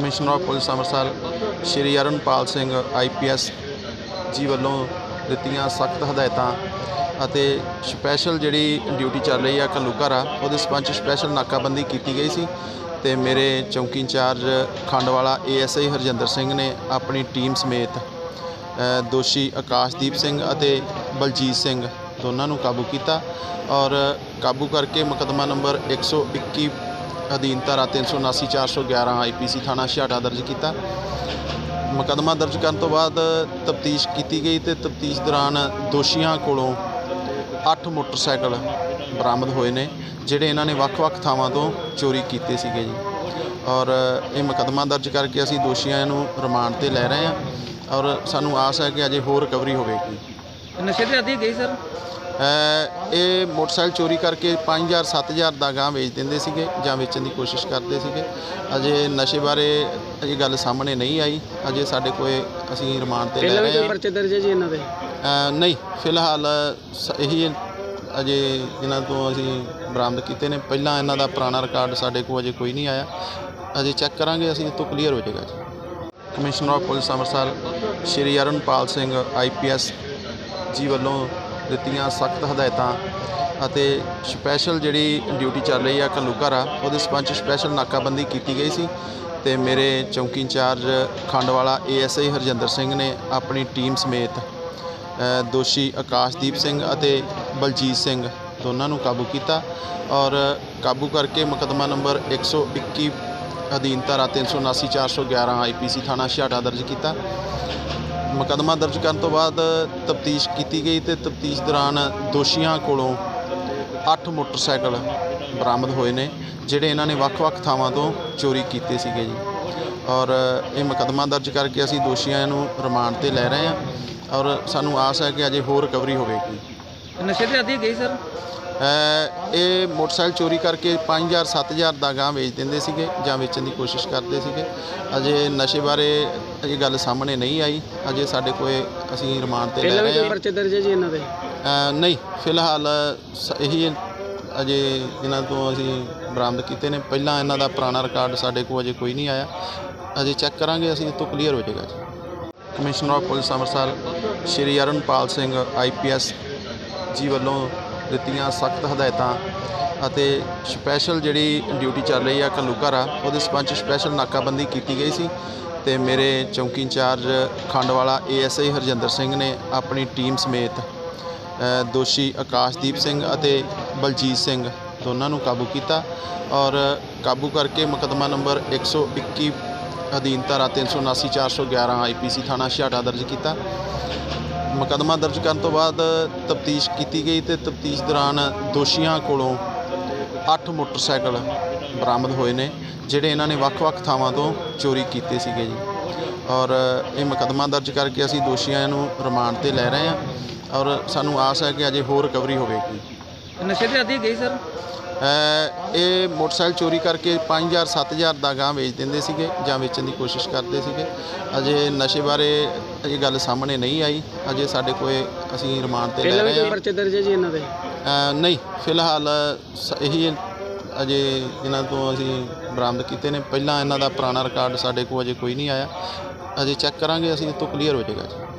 Commissioner of police Amritsar Shri Arunpal Singh IPS ji ਵੱਲੋਂ ਦਿੱਤੀਆਂ ਸਖਤ ਹਦਾਇਤਾਂ ਅਤੇ ਸਪੈਸ਼ਲ ਜਿਹੜੀ ਡਿਊਟੀ ਚੱਲ ਰਹੀ ਆ ਘੱਲੂਘਾਰਾ ਉਹਦੇ ਸਬੰਧ ਸਪੈਸ਼ਲ ਨਾਕਾਬੰਦੀ ਕੀਤੀ ਗਈ ਸੀ ਤੇ ਮੇਰੇ ਚੌਂਕੀ ਇੰਚਾਰਜ ਖੰਡਵਾਲਾ ਏਐਸਆਈ ਹਰਜਿੰਦਰ ਸਿੰਘ ਨੇ ਆਪਣੀ ਟੀਮ ਸਮੇਤ ਦੋਸ਼ੀ ਆਕਾਸ਼ਦੀਪ ਸਿੰਘ ਅਤੇ ਬਲਜੀਤ ਸਿੰਘ ਦੋਨਾਂ ਨੂੰ ਕਾਬੂ ਕੀਤਾ ਔਰ ਕਾਬੂ ਕਰਕੇ ਮੁਕੱਦਮਾ ਨੰਬਰ 121 ਅਧੀਨ ਧਾਰਾ 379 411 ਆਈਪੀਸੀ ਥਾਣਾ ਛਿਆਟਾ ਦਰਜ ਕੀਤਾ। ਮੁਕੱਦਮਾ ਦਰਜ ਕਰਨ ਤੋਂ ਬਾਅਦ ਤਫਤੀਸ਼ ਕੀਤੀ ਗਈ ਤੇ ਤਫਤੀਸ਼ ਦੌਰਾਨ ਦੋਸ਼ੀਆਂ ਕੋਲੋਂ 8 ਮੋਟਰਸਾਈਕਲ ਬਰਾਮਦ ਹੋਏ ਨੇ, ਜਿਹੜੇ ਇਹਨਾਂ ਨੇ ਵੱਖ-ਵੱਖ ਥਾਵਾਂ ਤੋਂ ਚੋਰੀ ਕੀਤੇ ਸੀਗੇ ਜੀ। ਔਰ ਇਹ ਮੁਕੱਦਮਾ ਦਰਜ ਕਰਕੇ ਅਸੀਂ ਦੋਸ਼ੀਆਂ ਨੂੰ ਰਿਮਾਂਡ ਤੇ ਲੈ ਰਹੇ ਹਾਂ ਔਰ ਸਾਨੂੰ ਆਸ ਹੈ ਕਿ ਅਜੇ ਹੋਰ ਰਿਕਵਰੀ ਹੋਵੇਗੀ। ਨਸ਼ੇ ਤੇ ਆਦੀ ਗਈ ਸਰ? ਇਹ ਮੋਟਰਸਾਈਕਲ ਚੋਰੀ ਕਰਕੇ 5000 7000 ਦਾ ਗਾਂ ਵੇਚ ਦਿੰਦੇ ਸੀਗੇ ਜਾਂ ਵੇਚਣ ਦੀ ਕੋਸ਼ਿਸ਼ ਕਰਦੇ ਸੀਗੇ। ਅਜੇ ਨਸ਼ੇ ਬਾਰੇ ਇਹ ਗੱਲ ਸਾਹਮਣੇ ਨਹੀਂ ਆਈ। ਅਜੇ ਸਾਡੇ ਕੋਲ ਅਸੀਂ ਰਿਮਾਂਡ ਤੇ ਲੈ ਪਹਿਲਾਂ ਵੀ ਰਹੇ ਕੋਈ ਹਾਂ। ਪਰਚੇ ਦਰਜ ਹੈ ਜੀ ਇਹਨਾਂ ਦੇ? ਅ, ਨਹੀਂ ਫਿਲਹਾਲ ਸ- ਇਹੀ ਅਜੇ ਇਹਨਾਂ ਤੋਂ ਅਸੀਂ ਬਰਾਮਦ ਕੀਤੇ ਨੇ। ਪਹਿਲਾਂ ਇਹਨਾਂ ਦਾ ਪੁਰਾਣਾ ਰਿਕਾਰਡ ਸਾਡੇ ਕੋਲ ਅਜੇ ਕੋਈ ਨਹੀਂ ਆਇਆ। ਅਜੇ ਚੈੱਕ ਕਰਾਂਗੇ ਅਸੀਂ ਇਹ ਤੋਂ ਕਲੀਅਰ ਹੋ ਜਾਏਗਾ ਜੀ। Commissioner of police Amritsar Shri Arunpal Singh IPS ji ਵੱਲੋਂ ਦਿੱਤੀਆਂ ਸਖਤ ਹਦਾਇਤਾਂ ਅਤੇ ਸਪੈਸ਼ਲ ਜਿਹੜੀ ਡਿਊਟੀ ਚੱਲ ਰਹੀ ਆ ਘੱਲੂਘਾਰਾ ਉਹਦੇ ਸਬੰਧ ਸਪੈਸ਼ਲ ਨਾਕਾਬੰਦੀ ਕੀਤੀ ਗਈ ਸੀ ਤੇ ਮੇਰੇ ਚੌਂਕੀ ਇੰਚਾਰਜ ਖੰਡਵਾਲਾ ਏਐਸਆਈ ਹਰਜਿੰਦਰ ਸਿੰਘ ਨੇ ਆਪਣੀ ਟੀਮ ਸਮੇਤ ਦੋਸ਼ੀ ਆਕਾਸ਼ਦੀਪ ਸਿੰਘ ਅਤੇ ਬਲਜੀਤ ਸਿੰਘ ਦੋਨਾਂ ਨੂੰ ਕਾਬੂ ਕੀਤਾ ਔਰ ਕਾਬੂ ਕਰਕੇ ਮੁਕੱਦਮਾ ਨੰਬਰ 121 ਅਧੀਨ ਧਾਰਾ 379 411 ਆਈਪੀਸੀ ਥਾਣਾ ਛਿਆਟਾ ਦਰਜ ਕੀਤਾ। ਮੁਕੱਦਮਾ ਦਰਜ ਕਰਨ ਤੋਂ ਬਾਅਦ ਤਫਤੀਸ਼ ਕੀਤੀ ਗਈ ਤੇ ਤਫਤੀਸ਼ ਦੌਰਾਨ ਦੋਸ਼ੀਆਂ ਕੋਲੋਂ 8 ਮੋਟਰਸਾਈਕਲ ਬਰਾਮਦ ਹੋਏ ਨੇ, ਜਿਹੜੇ ਇਹਨਾਂ ਨੇ ਵੱਖ-ਵੱਖ ਥਾਵਾਂ ਤੋਂ ਚੋਰੀ ਕੀਤੇ ਸੀਗੇ ਜੀ। ਔਰ ਇਹ ਮੁਕੱਦਮਾ ਦਰਜ ਕਰਕੇ ਅਸੀਂ ਦੋਸ਼ੀਆਂ ਨੂੰ ਰਿਮਾਂਡ ਤੇ ਲੈ ਰਹੇ ਹਾਂ ਔਰ ਸਾਨੂੰ ਆਸ ਹੈ ਕਿ ਅਜੇ ਹੋਰ ਰਿਕਵਰੀ ਹੋਵੇਗੀ। ਨਸ਼ੇ ਤੇ ਆਦੀ ਗਈ ਸਰ? ਇਹ ਮੋਟਰਸਾਈਕਲ ਚੋਰੀ ਕਰਕੇ 5000 7000 ਦਾ ਗਾਂ ਵੇਚ ਦਿੰਦੇ ਸੀਗੇ ਜਾਂ ਵੇਚਣ ਦੀ ਕੋਸ਼ਿਸ਼ ਕਰਦੇ ਸੀਗੇ। ਅਜੇ ਨਸ਼ੇ ਬਾਰੇ ਇਹ ਗੱਲ ਸਾਹਮਣੇ ਨਹੀਂ ਆਈ। ਅਜੇ ਸਾਡੇ ਕੋਲ ਅਸੀਂ ਰਿਮਾਂਡ ਤੇ ਲੈ ਪਹਿਲਾਂ ਵੀ ਰਹੇ ਕੋਈ ਹਾਂ। ਪਰਚੇ ਦਰਜ ਹੈ ਜੀ ਇਹਨਾਂ ਦੇ? ਅ, ਨਹੀਂ ਫਿਲਹਾਲ ਸ- ਇਹੀ ਅਜੇ ਇਹਨਾਂ ਤੋਂ ਅਸੀਂ ਬਰਾਮਦ ਕੀਤੇ ਨੇ। ਪਹਿਲਾਂ ਇਹਨਾਂ ਦਾ ਪੁਰਾਣਾ ਰਿਕਾਰਡ ਸਾਡੇ ਕੋਲ ਅਜੇ ਕੋਈ ਨਹੀਂ ਆਇਆ। ਅਜੇ ਚੈੱਕ ਕਰਾਂਗੇ ਅਸੀਂ ਇਹ ਤੋਂ ਕਲੀਅਰ ਹੋ ਜਾਏਗਾ ਜੀ। Commissioner of police Amritsar Shri Arunpal Singh IPS ji ਵੱਲੋਂ ਦਿੱਤੀਆਂ ਸਖਤ ਹਦਾਇਤਾਂ ਅਤੇ ਸਪੈਸ਼ਲ ਜਿਹੜੀ ਡਿਊਟੀ ਚੱਲ ਰਹੀ ਆ ਘੱਲੂਘਾਰਾ ਉਹਦੇ ਸਬੰਧ ਸਪੈਸ਼ਲ ਨਾਕਾਬੰਦੀ ਕੀਤੀ ਗਈ ਸੀ ਤੇ ਮੇਰੇ ਚੌਂਕੀ ਇੰਚਾਰਜ ਖੰਡਵਾਲਾ ਏਐਸਆਈ ਹਰਜਿੰਦਰ ਸਿੰਘ ਨੇ ਆਪਣੀ ਟੀਮ ਸਮੇਤ ਦੋਸ਼ੀ ਆਕਾਸ਼ਦੀਪ ਸਿੰਘ ਅਤੇ ਬਲਜੀਤ ਸਿੰਘ ਦੋਨਾਂ ਨੂੰ ਕਾਬੂ ਕੀਤਾ ਔਰ ਕਾਬੂ ਕਰਕੇ ਮੁਕੱਦਮਾ ਨੰਬਰ 121 ਅਧੀਨ ਧਾਰਾ 379 411 ਆਈਪੀਸੀ ਥਾਣਾ ਛਿਆਟਾ ਦਰਜ ਕੀਤਾ। ਮੁਕੱਦਮਾ ਦਰਜ ਕਰਨ ਤੋਂ ਬਾਅਦ ਤਫਤੀਸ਼ ਕੀਤੀ ਗਈ ਤੇ ਤਫਤੀਸ਼ ਦੌਰਾਨ ਦੋਸ਼ੀਆਂ ਕੋਲੋਂ 8 ਮੋਟਰਸਾਈਕਲ ਬਰਾਮਦ ਹੋਏ ਨੇ, ਜਿਹੜੇ ਇਹਨਾਂ ਨੇ ਵੱਖ-ਵੱਖ ਥਾਵਾਂ ਤੋਂ ਚੋਰੀ ਕੀਤੇ ਸੀਗੇ ਜੀ। ਔਰ ਇਹ ਮੁਕੱਦਮਾ ਦਰਜ ਕਰਕੇ ਅਸੀਂ ਦੋਸ਼ੀਆਂ ਨੂੰ ਰਿਮਾਂਡ ਤੇ ਲੈ ਰਹੇ ਹਾਂ ਔਰ ਸਾਨੂੰ ਆਸ ਹੈ ਕਿ ਅਜੇ ਹੋਰ ਰਿਕਵਰੀ ਹੋਵੇਗੀ। ਨਸ਼ੇ ਤੇ ਆਦੀ ਗਈ ਸਰ? ਇਹ ਮੋਟਰਸਾਈਕਲ ਚੋਰੀ ਕਰਕੇ 5000 7000 ਦਾ ਗਾਂ ਵੇਚ ਦਿੰਦੇ ਸੀਗੇ ਜਾਂ ਵੇਚਣ ਦੀ ਕੋਸ਼ਿਸ਼ ਕਰਦੇ ਸੀਗੇ। ਅਜੇ ਨਸ਼ੇ ਬਾਰੇ ਇਹ ਗੱਲ ਸਾਹਮਣੇ ਨਹੀਂ ਆਈ। ਅਜੇ ਸਾਡੇ ਕੋਲ ਅਸੀਂ ਰਿਮਾਂਡ ਤੇ ਲੈ ਪਹਿਲਾਂ ਵੀ ਰਹੇ ਕੋਈ ਹਾਂ। ਪਰਚੇ ਦਰਜ ਹੈ ਜੀ ਇਹਨਾਂ ਦੇ? ਅ, ਨਹੀਂ ਫਿਲਹਾਲ ਸ- ਇਹੀ ਅਜੇ ਇਹਨਾਂ ਤੋਂ ਅਸੀਂ ਬਰਾਮਦ ਕੀਤੇ ਨੇ। ਪਹਿਲਾਂ ਇਹਨਾਂ ਦਾ ਪੁਰਾਣਾ ਰਿਕਾਰਡ ਸਾਡੇ ਕੋਲ ਅਜੇ ਕੋਈ ਨਹੀਂ ਆਇਆ। ਅਜੇ ਚੈੱਕ ਕਰਾਂਗੇ ਅਸੀਂ ਇਹ ਤੋਂ ਕਲੀਅਰ ਹੋ ਜਾਏਗਾ ਜੀ।